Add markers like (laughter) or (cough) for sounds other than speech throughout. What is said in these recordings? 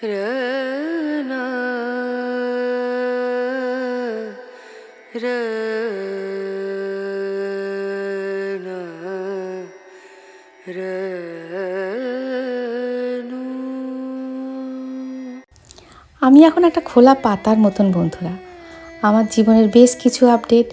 আমি এখন একটা খোলা পাতার মতন, বন্ধুরা। আমার জীবনের বেশ কিছু আপডেট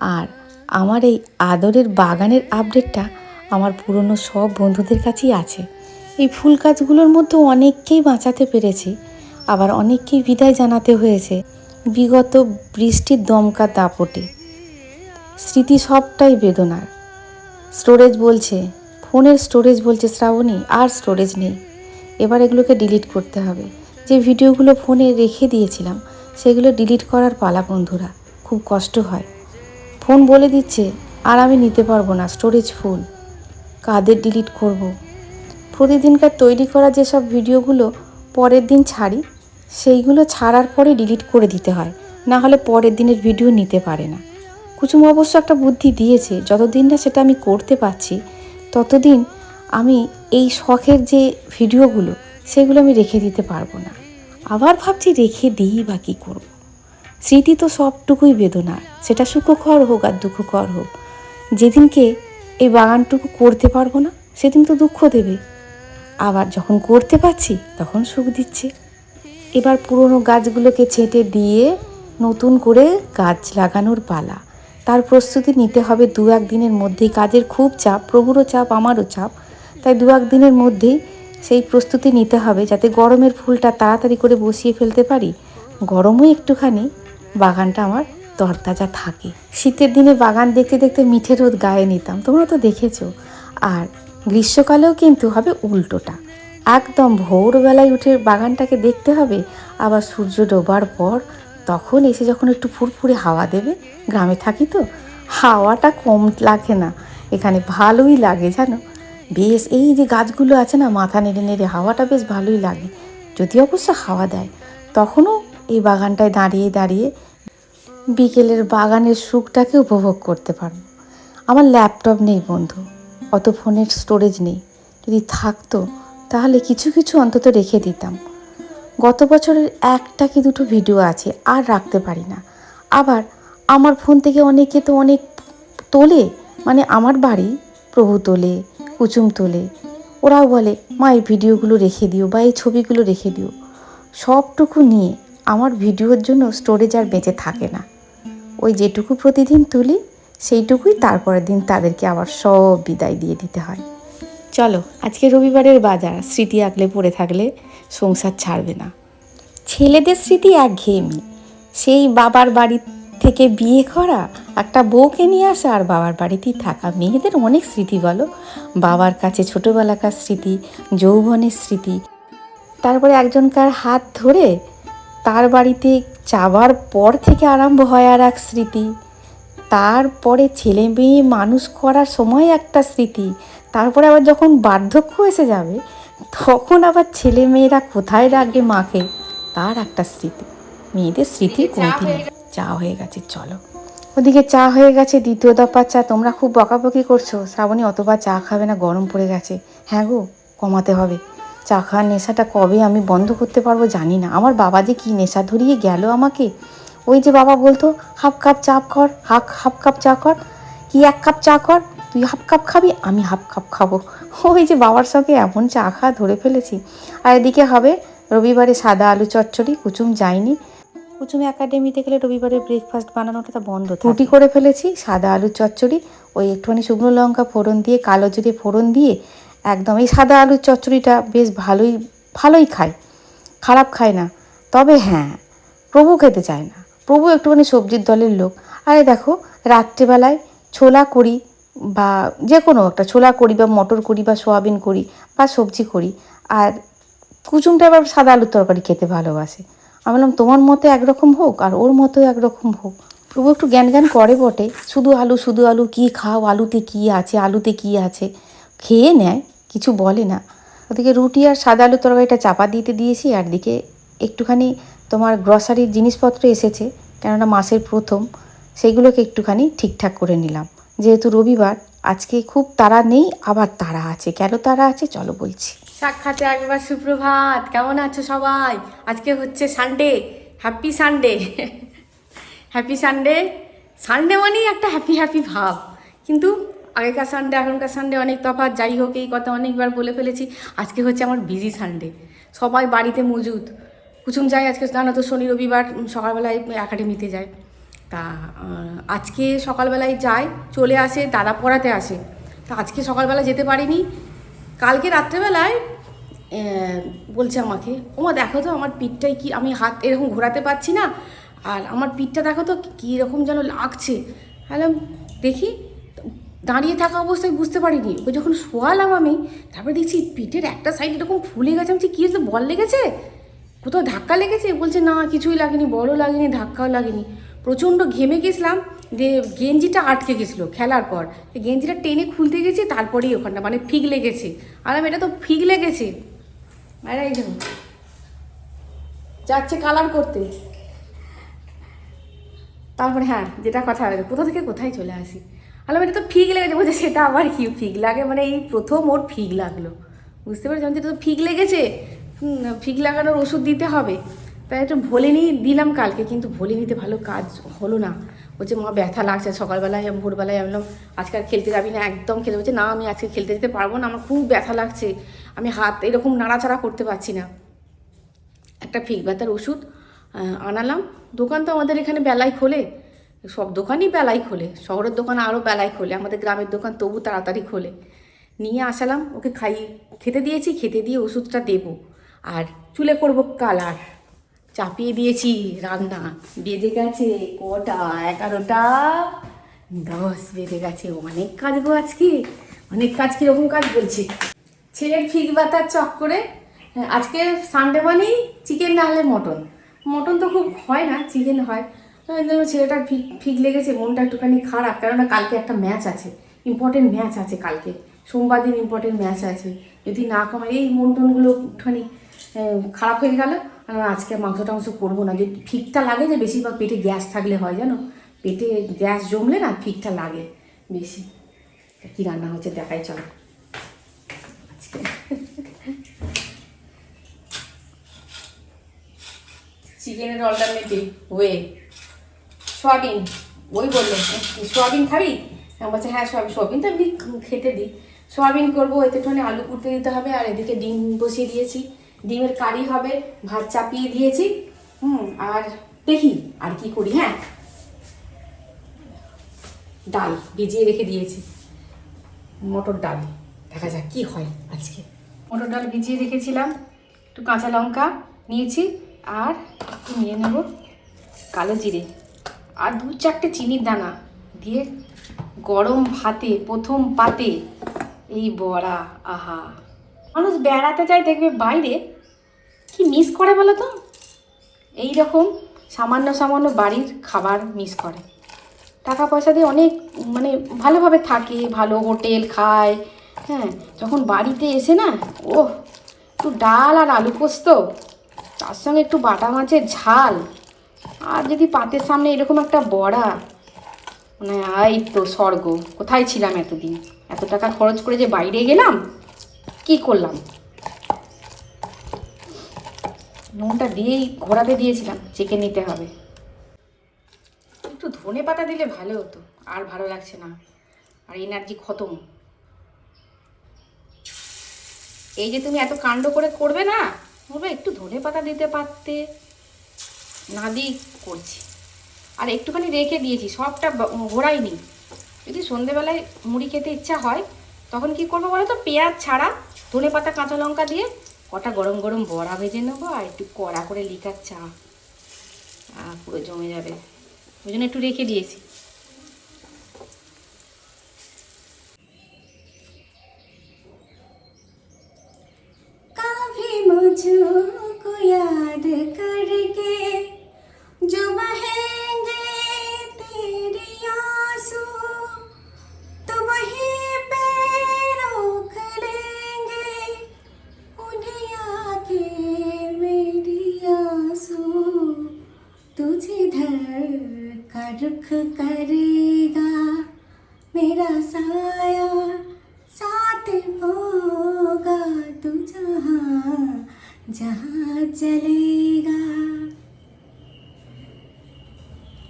আর আমার এই আদরের বাগানের আপডেটটা আমার পুরনো সব বন্ধুদের কাছেই আছে। এই ফুল গাছগুলোর মধ্যে অনেককেই বাঁচাতে পেরেছি। আবার অনেককেই বিদায় জানাতে হয়েছে। বিগত বৃষ্টির দমকা দাপটে। স্মৃতি সবটাই বেদনার। স্টোরেজ বলছে, ফোনের স্টোরেজ বলছে শ্রাবণী, আর স্টোরেজ নেই। এবার এগুলোকে ডিলিট করতে হবে। যে ভিডিওগুলো ফোনে রেখে দিয়েছিলাম, সেগুলো ডিলিট করার পালা বন্ধুরা, খুব কষ্ট হয়। ফোন বলে দিচ্ছে, আর আমি নিতে পারব না স্টোরেজ ফুল। কাদের ডিলিট করব। প্রতিদিনকার তৈরি করা যেসব ভিডিওগুলো পরের দিন ছাড়ি, সেইগুলো ছাড়ার পরে ডিলিট করে দিতে হয়। না হলে পরের দিনের ভিডিও নিতে পারে না। কুচুম অবশ্য একটা বুদ্ধি দিয়েছে, যতদিন না সেটা আমি করতে পারছি, ততদিন আমি এই শখের যে ভিডিওগুলো, সেগুলো আমি রেখে দিতে পারব না। আবার ভাবছি রেখে দিই বা কী করব? স্মৃতি তো সবটুকুই বেদনা, সেটা সুখকর হোক আর দুঃখকর হোক। যেদিনকে এই বাগানটুকু করতে পারব না, সেদিন তো দুঃখ দেবে। আবার যখন করতে পারছি, তখন সুখ দিচ্ছে। এবার পুরনো গাছগুলোকে ছেঁটে দিয়ে নতুন করে গাছ লাগানোর পালা। তার প্রস্তুতি নিতে হবে দু এক দিনের মধ্যেই। কাজের খুব চাপ, প্রভুরও চাপ, আমারও চাপ। তাই দু এক দিনের মধ্যেই সেই প্রস্তুতি নিতে হবে যাতে গরমের ফুলটা তাড়াতাড়ি করে বসিয়ে ফেলতে পারি। গরমও একটুখানি, বাগানটা আমার তরতাজা থাকে। শীতের দিনে বাগান দেখতে দেখতে মিঠে রোদ গায়ে নিতাম, তোমরা তো দেখেছ। আর গ্রীষ্মকালেও কিন্তু হবে উল্টোটা। একদম ভোরবেলায় উঠে বাগানটাকে দেখতে হবে, আবার সূর্য ডোবার পর তখন এসে যখন একটু ফুরফুরে হাওয়া দেবে, গ্রামে থাকি তো, হাওয়াটা কম লাগে না, এখানে ভালোই লাগে জানো। বেশ, এই যে গাছগুলো আছে না, মাথা নেড়ে নেড়ে হাওয়াটা বেশ ভালোই লাগে, যদি অবশ্য হাওয়া দেয়, তখনও এই বাগানটায় দাঁড়িয়ে দাঁড়িয়ে বিকেলের বাগানের সুখটাকে উপভোগ করতে পারব। আমার ল্যাপটপ নেই বন্ধু। অত ফোনের স্টোরেজ নেই। যদি থাকতো, তাহলে কিছু কিছু অন্তত রেখে দিতাম। গত বছরের একটা কি দুটো ভিডিও আছে, আর রাখতে পারি না। আবার আমার ফোন থেকে অনেকে তো অনেক তোলে মানে আমার বাড়ি, প্রভু তোলে, কুচুম তোলে। ওরাও বলে, মা, এই ভিডিওগুলো রেখে দিও বা এই ছবিগুলো রেখে দিও। সবটুকু নিয়ে আমার ভিডিওর জন্য স্টোরেজ আর বেঁচে থাকে না। ওই যেটুকু প্রতিদিন তুলি সেইটুকুই তারপরের দিন তাদেরকে আবার সব বিদায় দিয়ে দিতে হয়। চলো, আজকে রবিবারের বাজার, স্মৃতি আঁকলে পড়ে থাকলে সংসার ছাড়বে না। ছেলেদের স্মৃতি একঘেয়েমি। সেই বাবার বাড়ি থেকে বিয়ে করা, একটা বউকে নিয়ে আসা আর বাবার বাড়িতেই থাকা। মেয়েদের অনেক স্মৃতি বলো। বাবার কাছে ছোটোবেলাকার স্মৃতি, যৌবনের স্মৃতি। তারপরে একজনকার হাত ধরে তার বাড়িতে যাওয়ার পর থেকে আরম্ভ হয় আর এক স্মৃতি। তারপরে ছেলে মেয়ে মানুষ করার সময় একটা স্মৃতি। তারপরে আবার যখন বার্ধক্য এসে যাবে তখন আবার ছেলে মেয়েরা কোথায় রাখবে মাকে? তার একটা স্মৃতি। মেয়েদের স্মৃতি কমতি নেই। চা হয়ে গেছে চলো। ওদিকে চা হয়ে গেছে দ্বিতীয় দফা চা। তোমরা খুব বকাবকি করছ। শ্রাবণী অতবার চা খাবে না গরম পড়ে গেছে। হ্যাঁ গো কমাতে হবে। চা খাওয়ার নেশাটা কবে আমি বন্ধ করতে পারব জানি না। আমার বাবা যে কী নেশা ধরিয়ে গেল আমাকে? ওই যে বাবা বলতো হাফ কাপ চা কর হাফ হাফ কাপ চা কর। কি এক কাপ চা কর? তুই হাফ কাপ খাবি আমি হাফ কাপ খাব। (laughs) ওই যে বাবার সঙ্গে এমন চা খা ধরে ফেলেছি। আর এদিকে হবে রবিবারে সাদা আলু চচ্চড়ি কুচুম যায়নি। কুচুম একাডেমিতে গেলে রবিবারে ব্রেকফাস্ট বানানোটা তো বন্ধ রুটি করে ফেলেছি সাদা আলু চচ্চড়ি ওই একটুখানি শুকনো লঙ্কা ফোড়ন দিয়ে কালো জিরে ফোড়ন দিয়ে একদম এই সাদা আলুর চচ্চড়িটা বেশ ভালোই ভালোই খায়। খারাপ খায় না। তবে হ্যাঁ প্রভু খেতে চায় না। প্রভু একটুখানি সবজির দলের লোক। আরে দেখো, রাত্রেবেলায় ছোলা করি বা যে কোনো একটা ছোলা করি বা মটর করি বা সোয়াবিন করি বা সবজি করি, আর কুচুমটা আবার সাদা আলুর তরকারি খেতে ভালোবাসে। আমি বললাম, তোমার মতো একরকম হোক আর ওর মতো একরকম হোক। প্রভু একটু জ্ঞান জ্ঞান করে বটে, শুধু আলু শুধু আলু, কী খাও? আলুতে কী আছে? আলুতে কী আছে? খেয়ে নেয়, কিছু বলে না। ওদিকে রুটি আর সাদা আলুর তরকারিটা চাপা দিতে দিয়েছি, আর দিকে একটুখানি তোমার গ্রসারির জিনিসপত্র এসেছে, কেননা মাসের প্রথম সেইগুলোকে একটুখানি ঠিকঠাক করে নিলাম। যেহেতু রবিবার, আজকে খুব তারা নেই, আবার তারা আছে। কেন তারা আছে? চলো বলছি। সাক্ষাতে একবার সুপ্রভাত। কেমন আছো সবাই? আজকে হচ্ছে Sunday happy Sunday happy Sunday Sunday মানেই একটা হ্যাপি হ্যাপি ভাব। কিন্তু আগেকার সানডে এখনকার সানডে অনেক তফাৎ। যাই হোক, এই কথা অনেকবার বলে ফেলেছি। আজকে হচ্ছে আমার বিজি সানডে সবাই বাড়িতে মজুদ। কুচুম যায় আজকে জানো তো শনি রবিবার সকালবেলায় একাডেমিতে যায়। তা আজকে সকালবেলায় যায়, চলে আসে, দাদা পড়াতে আসে। তা আজকে সকালবেলা যেতে পারিনি। কালকে রাত্রেবেলায় বলছে আমাকে, ওমা, দেখো তো আমার পিঠটাই কি, আমি হাত এরকম ঘোরাতে পারছি না, আর আমার পিঠটা দেখো তো কীরকম যেন লাগছে। হ্যালো দেখি। দাঁড়িয়ে থাকা অবস্থায় বুঝতে পারিনি। ও যখন শোয়ালাম আমি, তারপরে দেখছি পিঠের একটা সাইড এরকম ফুলে গেছে, আমি কী বল লেগেছে? কোথাও ধাক্কা লেগেছে? বলছে, না, কিছুই লাগেনি বড় লাগেনি, ধাক্কাও লাগেনি। প্রচণ্ড ঘেমে গেছিলাম যে গেঞ্জিটা আটকে গেছিল খেলার পর। গেঞ্জিটা টেনে খুলতে গেছি, তারপরেই ওখানটা মানে ফিগ লেগেছে। আর আমি, এটা তো ফিগ লেগেছে। যাচ্ছে কালার করতে। তারপরে হ্যাঁ যেটা কথা হবে কোথা থেকে কোথায় চলে আসি? আলাম এটা তো ফিগ লেগেছে, বলছে, সেটা আবার কি ফিগ লাগে? মানে এই প্রথম ওর ফিগ লাগল। বুঝতে পেরেছি? যেটা তো ফিগ লেগেছে? ফিগ লাগানোর ওষুধ দিতে হবে। তাই একটু ভোলে নিয়ে দিলাম কালকে, কিন্তু ভোলে নিতে ভালো কাজ হলো না। বলছে মা, ব্যথা লাগছে, সকালবেলায় ভোরবেলায় আমি বললাম, আজকে আর খেলতে যাবি না, একদম খেলে বলছে না। আমি আজকে খেলতে যেতে পারব না, আমার খুব ব্যথা লাগছে। আমি হাত এরকম নাড়াচাড়া করতে পারছি না। একটা ফিক ব্যথার ওষুধ আনালাম। দোকান তো আমাদের এখানে বেলায় খোলে। সব দোকানই বেলায় খোলে। শহরের দোকান আরও বেলায় খোলে। আমাদের গ্রামের দোকান তবু তাড়াতাড়ি খোলে। নিয়ে আসালাম, ওকে খাই খেতে দিয়েছি, খেতে দিয়ে ওষুধটা দেবো। আর চুলে করব কালার। চাপিয়ে দিয়েছি রান্না। বেজে গেছে কটা? এগারোটা? দশ বেজে গেছে। অনেক কাজ গো আজকে। অনেক কাজ কীরকম কাজ বলছে? ছেলের ফিক ব্যথার চক করে আজকে সানডে মানেই চিকেন না হলে মটন। মটন তো খুব হয় না চিকেন হয়। ছেলেটার ফিক ফিক লেগেছে, মনটা একটুখানি খারাপ। কেননা কালকে একটা ম্যাচ আছে। ইম্পর্টেন্ট ম্যাচ আছে কালকে। সোমবার দিন ইম্পর্টেন্ট ম্যাচ আছে। যদি না কমায় এই মন টনগুলো একটুখানি খারাপ হয়ে গেল। আজকে মাংস টাংস করব না। যে ফিকটা লাগে যে বেশিরভাগ পেটে গ্যাস থাকলে হয়, জানো? পেটে গ্যাস জমলে না ফিকটা লাগে বেশি। কী রান্না হচ্ছে দেখাই, চলো। আজকে। চিকেনের অল্টারনেটিভ ওয়ে। সোয়াবিন। ওই বলল। সোয়াবিন খাবি? আমি বলছে হ্যাঁ সোয়াবিন। সোয়াবিন তো এমনি খেতে দিই। সোয়াবিন করব, এতে একটুখানি আলু কুটতে দিতে হবে, আর এদিকে ডিম বসিয়ে দিয়েছি। ডিমের কারি হবে, ভাত চাপিয়ে দিয়েছি। হুম, আর দেখি আর কি করি হ্যাঁ? ডাল ভিজিয়ে রেখে দিয়েছি। মটর ডাল, দেখা যাক কি হয় আজকে। মটর ডাল ভিজিয়ে রেখেছিলাম, একটু কাঁচা লঙ্কা নিয়েছি, আর একটু নিয়ে নেব কালো জিরে। আর দু চারটে চিনির দানা দিয়ে গরম ভাতে, প্রথম পাতে, এই বড়া, আহা। মানুষ বেড়াতে যায় দেখবে বাইরে। কি মিস করে বলো তো? এই রকম সামান্য সামান্য বাড়ির খাবার মিস করে। টাকা পয়সা দিয়ে অনেক মানে ভালোভাবে থাকে, ভালো হোটেল খায় হ্যাঁ। যখন বাড়িতে এসে না ও একটু ডাল আর আলু পোস্ত, তার সঙ্গে একটু বাটা মাছের ঝাল, আর যদি পাতের সামনে এরকম একটা বড়া মানে এই তো স্বর্গ, কোথায় ছিলাম এতদিন? এত টাকা খরচ করে যে বাইরে গেলাম কি করলাম? নুনটা দিয়েই ঘোরাতে দিয়েছিলাম চেকে নিতে হবে। একটু ধনে পাতা দিলে ভালো হতো, আর ভালো লাগছে না। আর এনার্জি খতম। এই যে তুমি এত কাণ্ড করে করবে না? বলবে একটু ধনে পাতা দিতে পারতে। না দিই, করছি। আর একটুখানি রেখে দিয়েছি, সবটা ঘোরাইনি। যদি সন্ধেবেলায় মুড়ি খেতে ইচ্ছা হয়, তখন কি করব বলো তো? পেঁয়াজ ছাড়া ধনে পাতা, কাঁচা লঙ্কা দিয়ে কটা গরম গরম বড়া ভেজে নেব আর একটু কড়া করে লিকার চা। পুরো জমে যাবে। ওই জন্য একটু রেখে দিয়েছি।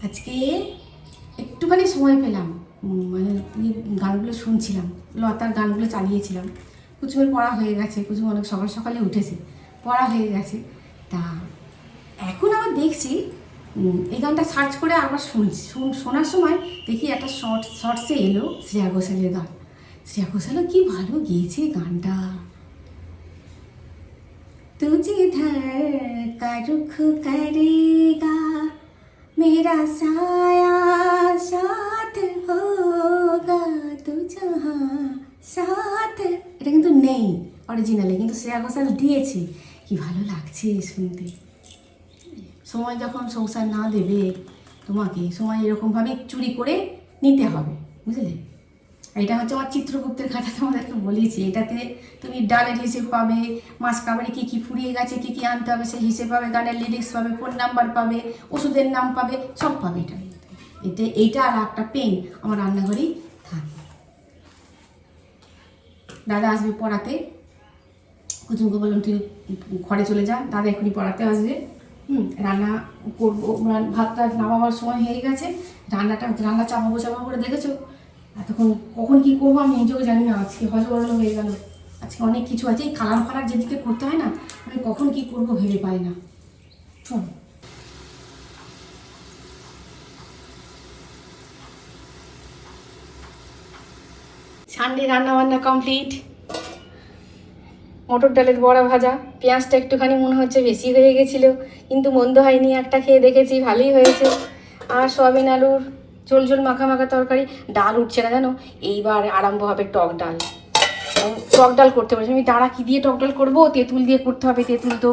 আজকে একটুখানি সময় পেলাম উম, মানে এই গানগুলো শুনছিলাম লতার গানগুলো চালিয়েছিলাম কুচুমের পড়া হয়ে গেছে কুচুম অনেক সকাল সকালে উঠেছে পড়া হয়ে গেছে তা এখন আবার দেখছি উম, এই গানটা সার্চ করে আবার শুনছি শুন- শোনার সময় দেখি একটা শর্ট শর্টসে এলো শ্রেয়া ঘোষালের গান শ্রেয়া ঘোষালও কি ভালো গেয়েছে গানটা तुझे धर का रुख करेगा मेरा साया साथ होगा तू जहाँ साथ এটা কিন্তু নেই অরিজিনালে কিন্তু শ্রেয়া ঘোষাল দিয়েছে কি ভালো লাগছে শুনতে সময় যখন সংসার না দেবে তোমাকে সময় এরকমভাবে চুরি করে নিতে হবে বুঝলে আর এটা হচ্ছে আমার চিত্রগুপ্তের খাতা, তোমাদেরকে বলেছি। এটাতে তুমি ডালের হিসেব পাবে মাস কাবারে কী কী ফুরিয়ে গেছে, কী কী আনতে হবে, সেই হিসেব পাবে, গানের লিরিক্স পাবে ফোন নাম্বার পাবে, ওষুধের নাম পাবে, সব পাবে এটা। এতে এইটা আর একটা পেন আমার রান্নাঘরেই থাকে দাদা আসবে পড়াতে। কুচুমকে বললাম, তুই ঘরে চলে যা, দাদা এখনই পড়াতে আসবে। হুম, রান্না করব ভাতটা নামাবার সময় হয়ে গেছে। রান্নাটা, রান্না চাপাবো চাপাবো করে দেখেছ? এতক্ষণ কখন কী করব আমি নিজেও জানি না, আজকে হজবরল হয়ে গেল। আজকে অনেক কিছু আছে, এই কালার ফালার যেদিকে করতে হয় না, আমি কখন কী করব ভেবে পাই না। শোন সানডে রান্না বান্না কমপ্লিট। মটর ডালের বড়া ভাজা। পেঁয়াজটা একটুখানি মনে হচ্ছে বেশি হয়ে গেছিল, কিন্তু মন্দ হয়নি, একটা খেয়ে দেখেছি, ভালোই হয়েছে। আর সয়াবিন আলুর ঝোল ঝোল মাখা মাখা তরকারি, ডাল উঠছে না জানো? এইবার আরম্ভ হবে টক ডাল। টক ডাল করতে পারছি আমি দাঁড়া, কী দিয়ে টক ডাল করব? তেঁতুল দিয়ে করতে হবে। তেঁতুল তো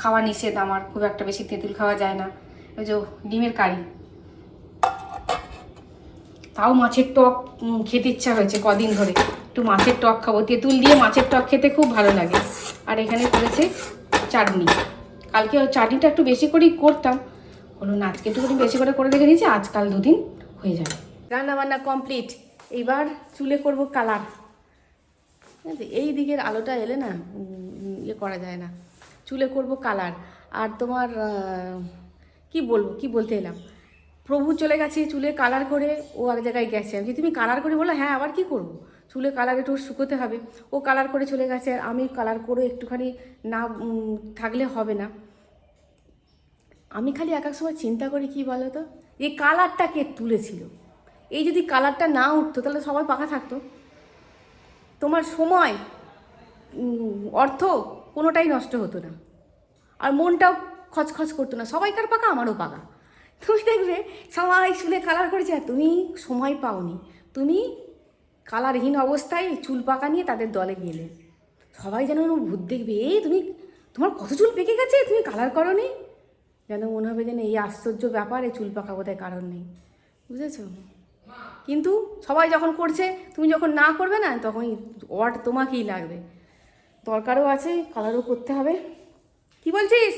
খাওয়া নিষেধ আমার। খুব একটা বেশি তেঁতুল খাওয়া যায় না। ওই যে ডিমের কারি। তাও মাছের টক খেতে ইচ্ছা হয়েছে কদিন ধরে। একটু মাছের টক খাব। তেঁতুল দিয়ে মাছের টক খেতে খুব ভালো লাগে। আর এখানে করেছে চাটনি। কালকে চাটনিটা একটু বেশি করেই করতাম। হলো না, আজকে একটুখানি বেশি করে করে দেখে দিয়েছি আজকাল দুদিন হয়ে যাবে রান্না বান্না কমপ্লিট এইবার চুলে করব কালার। এই দিকের আলোটা এলে না ইয়ে করা যায় না। চুলে করব কালার। আর তোমার কি বলব, কি বলতে এলাম? প্রভু চলে গেছে চুলে কালার করে, ও এক জায়গায় গেছে। আমি তুমি কালার করে বলো হ্যাঁ আবার কি করব? চুলে কালার একটু শুকোতে হবে। ও কালার করে চলে গেছে আর আমি কালার করে একটুখানি না থাকলে হবে না। আমি খালি এক এক সময় চিন্তা করি কি বলো তো এই কালারটা কে তুলেছিল? এই যদি কালারটা না উঠতো, তাহলে সবাই পাকা থাকতো। তোমার সময় অর্থ কোনোটাই নষ্ট হতো না। আর মনটাও খচখচ করতো না। সবাইকার পাকা আমারও পাকা তুমি দেখবে, সবাই চুলে কালার করেছে, আর তুমি সময় পাওনি। তুমি কালারহীন অবস্থায় চুল পাকা নিয়ে তাদের দলে গেলে। সবাই যেন ভূত দেখবে, এই তুমি, তোমার কত চুল পেকে গেছে? তুমি কালার করনি? যেন মনে হবে যেন এই আশ্চর্য ব্যাপারে চুল পাকা বোধহয় কারণ নেই। বুঝেছ? কিন্তু সবাই যখন করছে, তুমি যখন না করবে না, তখন ওয়ার্ড তোমাকেই লাগবে। দরকারও আছে, কালারও করতে হবে। কি বলছিস?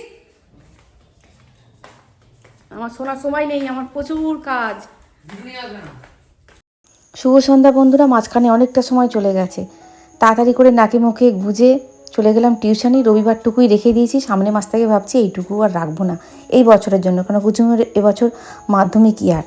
আমার শোনার সময় নেই, আমার প্রচুর কাজ। শুভ সন্ধ্যা বন্ধুরা, মাঝখানে অনেকটা সময় চলে গেছে। তাড়াতাড়ি করে নাকে মুখে গুজে চলে গেলাম টিউশনি, রবিবারটুকুই রেখে দিয়েছি। সামনে মাস থেকে ভাবছি এইটুকু আর রাখব না। এই বছরের জন্য কারণ কুচুমের এবছর মাধ্যমিক ইয়ার।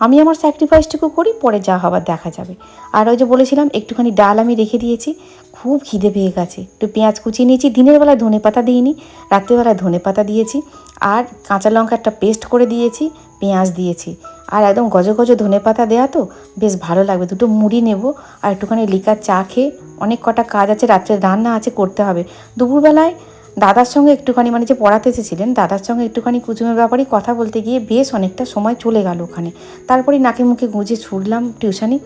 আমি আমার স্যাক্রিফাইসটুকু করি, পরে যা হবার দেখা যাবে। আর ওই যে বলেছিলাম, একটুখানি ডাল আমি রেখে দিয়েছি, খুব খিদে পেয়ে গেছে। একটু পেঁয়াজ কুচিয়ে নিয়েছি, দিনের বেলায় ধনে পাতা দিইনি, রাত্রিবেলায় ধনে পাতা দিয়েছি, আর কাঁচা লঙ্কা একটা পেস্ট করে দিয়েছি, পেঁয়াজ দিয়েছি। আর একদম গজ গজ ধনে পাতা দেওয়া তো বেশ ভালো লাগবে। দুটো মুড়ি নেব আর একটুখানি লিকার চা খেয়ে অনেক কটা কাজ আছে, রাত্রে রান্না আছে, করতে হবে। দুপুরবেলায় দাদার সঙ্গে একটুখানি মানে যে পড়াতে এসেছিলেন, দাদার সঙ্গে একটুখানি কুচুমের ব্যাপারে কথা বলতে গিয়ে বেশ অনেকটা সময় চলে গেল ওখানে। তারপরে নাকে মুখে গুঁজে ছুটলাম টিউশনি।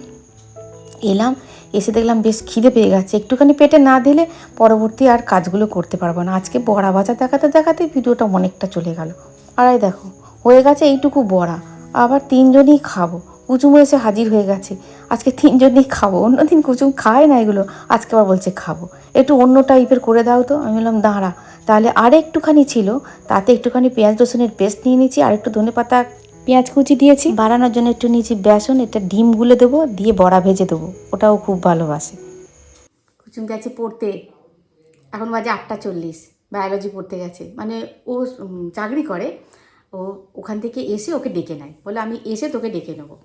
এলাম, এসে দেখলাম বেশ খিদে পেয়ে গেছে। একটুখানি পেটে না দিলে পরবর্তী আর কাজগুলো করতে পারব না। আজকে বড়া ভাজা দেখাতে দেখাতে ভিডিওটা অনেকটা চলে গেল। আর এই দেখো, হয়ে গেছে এইটুকু বড়া। আবার তিনজনই খাব। কুচুমও এসে হাজির হয়ে গেছে। আজকে তিনজনই খাব। অন্যদিন কুচুম খায় না এগুলো। আজকে আবার বলছে খাব। একটু অন্য টাইপের করে দাও তো। আমি বললাম দাঁড়া। তাহলে আর একটুখানি ছিল। তাতে একটুখানি পেঁয়াজ রসুনের পেস্ট নিয়ে নিয়েছি আর একটু ধনে পাতা পেঁয়াজ কুচি দিয়েছি। বাড়ানোর জন্য একটু নিয়েছি বেসন এটা ডিম গুলে দেবো দিয়ে বড়া ভেজে দেবো। ওটাও খুব ভালোবাসে। কুচুম গেছে পড়তে। এখন বাজে আটটা চল্লিশ। বায়োলজি পড়তে গেছে। মানে ও চাকরি করে। ও ওখান থেকে এসে ওকে ডেকে নেয়। বলে, আমি এসে তোকে ডেকে নেব।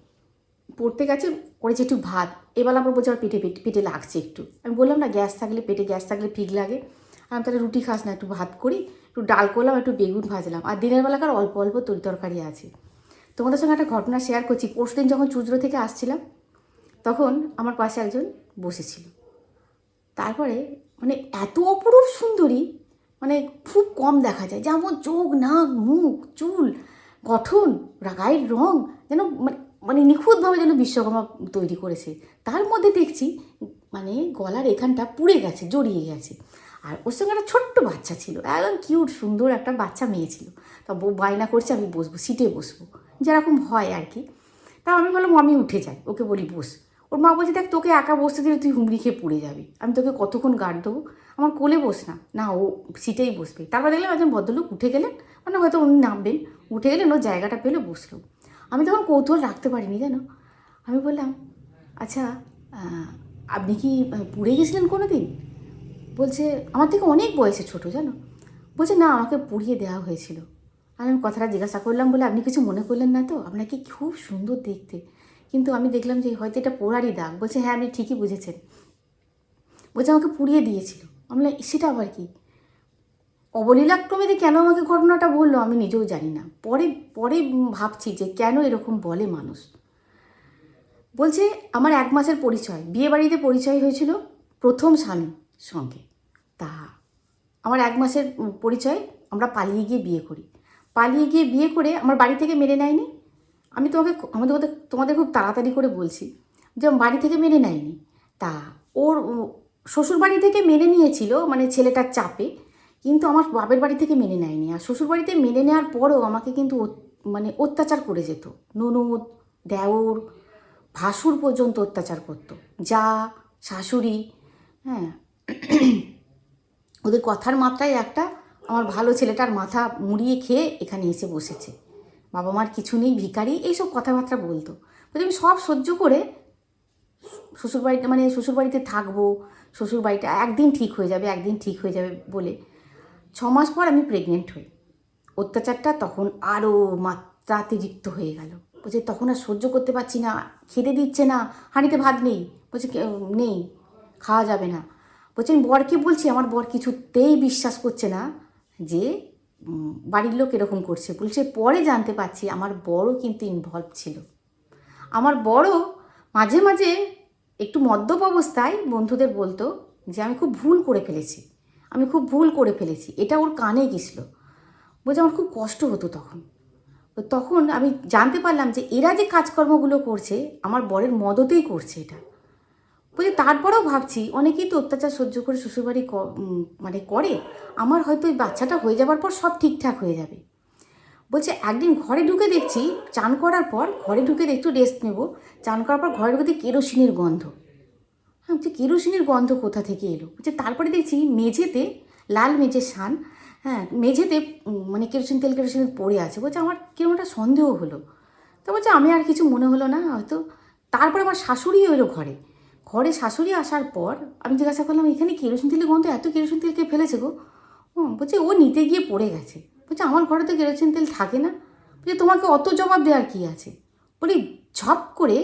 পড়তে গেছে, করেছে একটু ভাত। এবার আবার বলছে, আমার পেটে পেটে পেটে লাগছে একটু। আমি বললাম, না, গ্যাস থাকলে, পেটে গ্যাস থাকলে ঠিক লাগে। আমি তাহলে রুটি খাস না, একটু ভাত করি, একটু ডাল করলাম, একটু বেগুন ভাজলাম। আর দিনের বেলাকার অল্প অল্প তরি তরকারি আছে। তোমাদের সঙ্গে একটা ঘটনা শেয়ার করছি। পরশু দিন যখন চুজরো থেকে আসছিলাম, তখন আমার পাশে একজন বসেছিল। তারপরে মানে এত অপরূপ সুন্দরী মানে খুব কম দেখা যায়। যেমন চোখ, নাক, মুখ, চুল, গঠন, গায়ের রং যেন মানে মানে নিখুঁতভাবে যেন বিশ্বকর্মা তৈরি করেছে। তার মধ্যে দেখছি মানে গলার এখানটা পুড়ে গেছে, জড়িয়ে গেছে। আর ওর সঙ্গে একটা ছোট্ট বাচ্চা ছিল, একদম কিউট, সুন্দর একটা বাচ্চা মেয়ে ছিল। তা বউ বায়না করছে, আমি বসবো, সিটে বসবো। যেরকম হয় আর কি। তা আমি বললাম আমি উঠে যাই। ওকে বলি, বস। ওর মা বলছে, দেখ, তোকে একা বসতে দিলে তুই হুমড়ি খেয়ে পড়ে যাবি। আমি তোকে কতক্ষণ গার্ড দেবো? আমার কোলে বস না। না, ও সিটেই বসবে। তারপর দেখলাম একজন ভদ্রলোক উঠে গেলেন। মানে হয়তো উনি নামবেন। উঠে গেলেন ও জায়গাটা পেলে বসল। আমি তখন কৌতূহল রাখতে পারিনি, জানো? আমি বললাম আচ্ছা আপনি কি পুড়ে গেছিলেন কোনো দিন বলছে, আমার থেকে অনেক বয়সে ছোট, জানো? বলছে, না, আমাকে পুড়িয়ে দেওয়া হয়েছিল। আমি কথাটা জিজ্ঞাসা করলাম বলে, আপনি কিছু মনে করলেন না তো? আপনাকে খুব সুন্দর দেখতে। কিন্তু আমি দেখলাম যে হয়তো এটা পোড়ারই দাগ। বলছে হ্যাঁ আপনি ঠিকই বুঝেছেন। বলছে, আমাকে পুড়িয়ে দিয়েছিল। আমি সেটা আবার কি? অবলীলাক্রমে যে কেন আমাকে ঘটনাটা বলল, আমি নিজেও জানি না। পরে পরে ভাবছি যে কেন এরকম বলে মানুষ। বলছে, আমার এক মাসের পরিচয় বিয়ে বাড়িতে পরিচয় হয়েছিল প্রথম স্বামীর সঙ্গে। তা, আমার এক মাসের পরিচয়, আমরা পালিয়ে গিয়ে বিয়ে করি। পালিয়ে গিয়ে বিয়ে করে আমার বাড়ি থেকে মেনে নেয়নি। আমি তোমাকে আমাদের তোমাদের খুব তাড়াতাড়ি করে বলছি যে বাড়ি থেকে মেনে নেয়নি। তা ওর শ্বশুর বাড়ি থেকে মেনে নিয়েছিল মানে ছেলেটার চাপে, কিন্তু আমার বাপের বাড়ি থেকে মেনে নেয়নি। আর শ্বশুর বাড়িতে মেনে নেওয়ার পরও আমাকে কিন্তু মানে অত্যাচার করে যেত। ননদ, দেওর, ভাসুর পর্যন্ত অত্যাচার করতো। যা, শাশুড়ি হ্যাঁ। ওদের কথার মাত্রায় একটা আমার ভালো ছেলেটার মাথা মুড়িয়ে খেয়ে এখানে এসে বসেছে। বাবা মার কিছু নেই, ভিখারি, এইসব কথাবার্তা বলতো। বলছি আমি সব সহ্য করে শ্বশুরবাড়িতে মানে শ্বশুরবাড়িতে থাকব, শ্বশুরবাড়িটা একদিন ঠিক হয়ে যাবে, একদিন ঠিক হয়ে যাবে বলে ছ মাস পর আমি প্রেগনেন্ট হই। অত্যাচারটা তখন আরও মাত্রাতিরিক্ত হয়ে গেল। বলছে, তখন আর সহ্য করতে পারছি না, খেতে দিচ্ছে না, হাঁড়িতে ভাত নেই। বলছে, "কে- নেই, খাওয়া যাবে না। বলছে, আমি বরকে বলছি, আমার বর কিছুতেই বিশ্বাস করছে না যে বাড়ির লোক এরকম করছে। বলছে, পরে জানতে পারছি, আমার বড় কিন্তু ইনভলভ ছিল। আমার বড় মাঝে মাঝে একটু মদ্যপ অবস্থায় বন্ধুদের বলতো যে, আমি খুব ভুল করে ফেলেছি। আমি খুব ভুল করে ফেলেছি। এটা ওর কানে গেছিল বলছে, আমার খুব কষ্ট হতো তখন। তখন আমি জানতে পারলাম যে, এরা যে কাজকর্মগুলো করছে, আমার বরের মদতেই করছে এটা। বলছি তারপরেও ভাবছি, অনেকেই তো অত্যাচার সহ্য করে শ্বশুরবাড়ি মানে করে। আমার হয়তো ওই বাচ্চাটা হয়ে যাবার পর সব ঠিকঠাক হয়ে যাবে। বলছে, একদিন ঘরে ঢুকে দেখছি, চান করার পর ঘরে ঢুকে একটু রেস্ট নেব। চান করার পর ঘরে ঢুকে কেরোসিনের গন্ধ। হ্যাঁ বলছি, কেরোসিনের গন্ধ কোথা থেকে এলো? বলছে, তারপরে দেখছি মেঝেতে লাল মেঝে সান হ্যাঁ মেঝেতে মানে কেরোসিন, তেল কেরোসিন পড়ে আছে। বলছে, আমার কেমন একটা সন্দেহ হলো। তো বলছে, আমি আর কিছু মনে হলো না, হয়তো। তারপরে আমার শাশুড়িও এলো ঘরে। ঘরে শাশুড়ি আসার পর আমি জিজ্ঞাসা করলাম, এখানে কেরোসিন তেলের গন্ধ এত কেরোসিন তেল কে ফেলেছে গো? বলছে, ও নিতে গিয়ে পড়ে গেছে। বলছে, আমার ঘরে তো কেরোসিন তেল থাকে না। বলছে, তোমাকে অত জবাব দেওয়ার কী আছে? বলি, ঝপ করে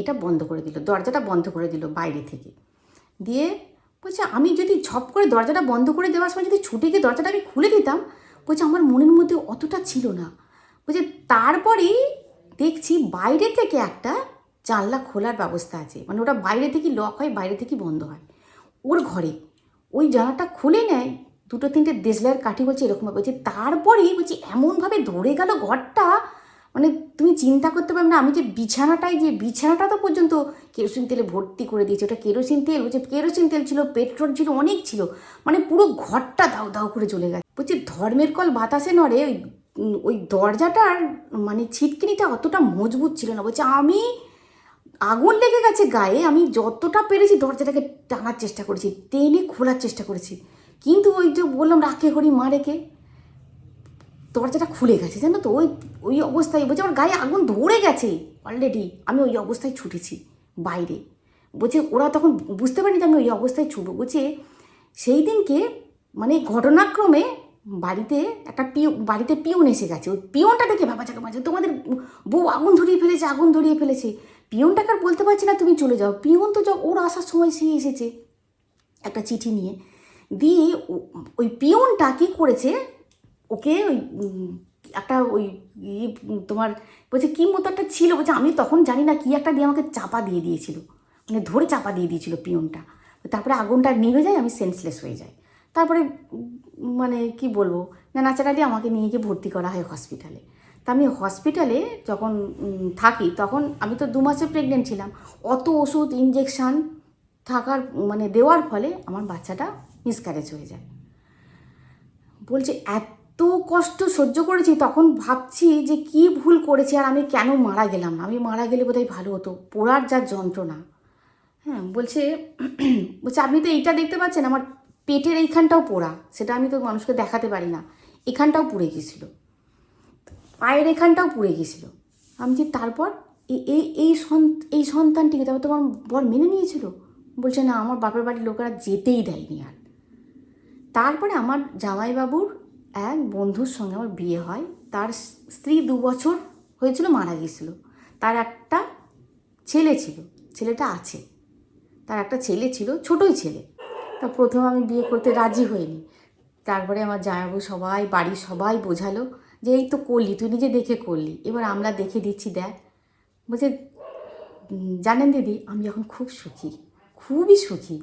এটা বন্ধ করে দিল, দরজাটা বন্ধ করে দিল বাইরে থেকে। দিয়ে বলছে, আমি যদি ঝপ করে দরজাটা বন্ধ করে দেওয়ার সময় যদি ছুটে গিয়ে দরজাটা আমি খুলে দিতাম, বলছে, আমার মনের মধ্যে অতটা ছিল না। বলছে, তারপরেই দেখছি বাইরে থেকে একটা জানলা খোলার ব্যবস্থা আছে। মানে ওটা বাইরে থেকে লক হয়, বাইরে থেকে বন্ধ হয়। ওর ঘরে ওই জানাটা খুলে নেয়, দুটো তিনটে দেশলাইয়ের কাঠি বলছে এরকম বলছে, তারপরেই বলছি এমনভাবে ধরে গেল ঘরটা মানে তুমি চিন্তা করতে পারবে না, আমি যে বিছানাটাই যে, বিছানাটা তো পর্যন্ত কেরোসিন তেলে ভর্তি করে দিয়েছি। ওটা কেরোসিন তেল, বলছে কেরোসিন তেল ছিল, পেট্রোল ছিল, অনেক ছিল। মানে পুরো ঘরটা দাও দাও করে চলে গেছে। বলছে, ধর্মের কল বাতাসে নড়ে, ওই ওই দরজাটার মানে ছিটকিনিটা অতটা মজবুত ছিল না। বলছে, আমি আগুন লেগে গেছে গায়ে, আমি যতটা পেরেছি দরজাটাকে টানার চেষ্টা করেছি, টেনে খোলার চেষ্টা করেছি। কিন্তু ওই যে বললাম, রাখে হরি মা রেখে দরজাটা খুলে গেছে, জানো তো? ওই ওই অবস্থায় বলছে, আমার গায়ে আগুন ধরে গেছে অলরেডি আমি ওই অবস্থায় ছুটেছি বাইরে। বলছে, ওরা তখন বুঝতে পারেনি যে আমি ওই অবস্থায় ছুটবো। বলছে, সেই দিনকে মানে ঘটনাক্রমে বাড়িতে একটা পিউ বাড়িতে পিউন এসে গেছে। ওই পিউনটা দেখে বাবা চাকে মাঝে তোমাদের বউ আগুন ধরিয়ে ফেলেছে, আগুন ধরিয়ে ফেলেছে। পিউনটাকে আর বলতে পারছি না তুমি চলে যাও। পিউন তো যখন ওর আসার সময় সে এসেছে একটা চিঠি নিয়ে। দিয়ে ওই পিয়নটা কী করেছে, ওকে ওই একটা ওই তোমার বলছে কী মতো একটা ছিল, বলছে আমি তখন জানি না কী একটা দিয়ে আমাকে চাপা দিয়ে দিয়েছিল। মানে ধরে চাপা দিয়ে দিয়েছিল পিয়নটা। তারপরে আগুনটা নিভে যায়, আমি সেন্সলেস হয়ে যাই। তারপরে মানে কি বলব, না ন্যাচারালি আমাকে নিয়ে গিয়ে ভর্তি করা হয় হসপিটালে তা আমি হসপিটালে যখন থাকি, তখন আমি তো দু মাসে প্রেগনেন্ট ছিলাম। অত ওষুধ ইঞ্জেকশান থাকার মানে দেওয়ার ফলে আমার বাচ্চাটা মিসক্যারেজ হয়ে যায়। বলছে, এত কষ্ট সহ্য করেছি, তখন ভাবছি যে কি ভুল করেছি, আর আমি কেন মারা গেলাম না? আমি মারা গেলে বোধহয় ভালো হতো, পোড়ার যা যন্ত্রণা। হ্যাঁ বলছে (clears throat) বলছে, আপনি তো এইটা দেখতে পাচ্ছেন, আমার পেটের এইখানটাও পোড়া, সেটা আমি তো মানুষকে দেখাতে পারি না, এখানটাও পুড়ে গেছিল পায়ের এখানটাও পুড়ে গেছিল আমি যে তারপর এই এই এই সন্ত এই সন্তানটিকে তারপর তোমার বর মেনে নিয়েছিল? বলছে, না, আমার বাপের বাড়ির লোকেরা যেতেই দেয়নি আর। তারপরে আমার জামাইবাবুর এক বন্ধুর সঙ্গে আমার বিয়ে হয়। তার স্ত্রী দু বছর হয়েছিল, মারা গিয়েছিল। তার একটা ছেলে ছিল, ছেলেটা আছে। তার একটা ছেলে ছিল, ছোটই ছেলে। তা প্রথম আমি বিয়ে করতে রাজি হইনি। তারপরে আমার জামাইবাবু সবাই, বাড়ির সবাই বোঝালো যে এই তো করলি, তুই নিজে দেখে করলি। এবার আমরা দেখে দিচ্ছি, দেখ। বলছে জানেন দিদি, আমি এখন খুব সুখী, খুবই সুখী।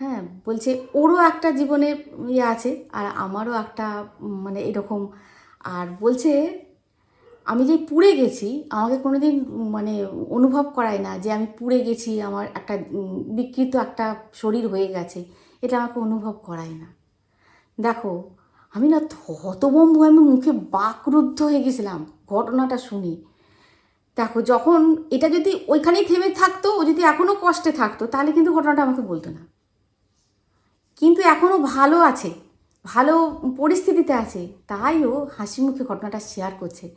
হ্যাঁ বলছে, ওরও একটা জীবনে ইয়ে আছে, আর আমারও একটা মানে এরকম। আর বলছে, আমি যে পুড়ে গেছি, আমাকে কোনো দিন মানে অনুভব করায় না যে আমি পুড়ে গেছি, আমার একটা বিকৃত একটা শরীর হয়ে গেছে, এটা আমাকে অনুভব করায় না। দেখো আমি না হতবম্ব আমি মুখে বাকরুদ্ধ হয়ে গেছিলাম, ঘটনাটা শুনি। দেখো, যখন এটা যদি ওইখানেই থেমে থাকতো, ও যদি এখনও কষ্টে থাকতো, তাহলে কিন্তু ঘটনাটা আমাকে বলতো না। কিন্তু এখনও ভালো আছে, ভালো পরিস্থিতিতে আছে, তাই ও হাসি মুখে ঘটনাটা শেয়ার করছে।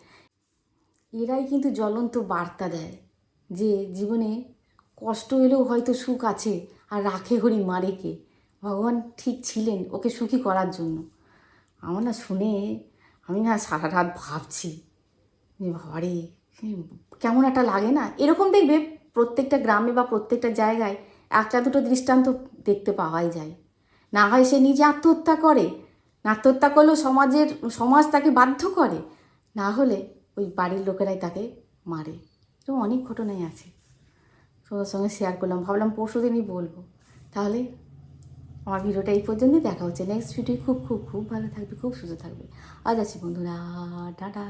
এরাই কিন্তু জ্বলন্ত বার্তা দেয় যে জীবনে কষ্ট এলেও হয়তো সুখ আছে, আর রাখে হরি মারেকে। ভগবান ঠিক ছিলেন ওকে সুখী করার জন্য। আমার না শুনে আমি না সারা রাত ভাবছি যে বাবারে কেমন একটা লাগে না? এরকম দেখবে প্রত্যেকটা গ্রামে বা প্রত্যেকটা জায়গায় একটা দুটো দৃষ্টান্ত দেখতে পাওয়াই যায়। না হয় সে নিজে আত্মহত্যা করে আত্মহত্যা করলেও সমাজের, সমাজ তাকে বাধ্য করে, না হলে ওই বাড়ির লোকেরাই তাকে মারে। এরকম অনেক ঘটনাই আছে। তোমার সঙ্গে শেয়ার করলাম, ভাবলাম পরশু দিনই বলব। তাহলে আমার ভিডিওটা এই পর্যন্তই, দেখা হচ্ছে নেক্সট ভিডিও খুব খুব খুব ভালো থাকবে, খুব সুন্দর থাকবে। আজ আছি বন্ধুরা, টাটা।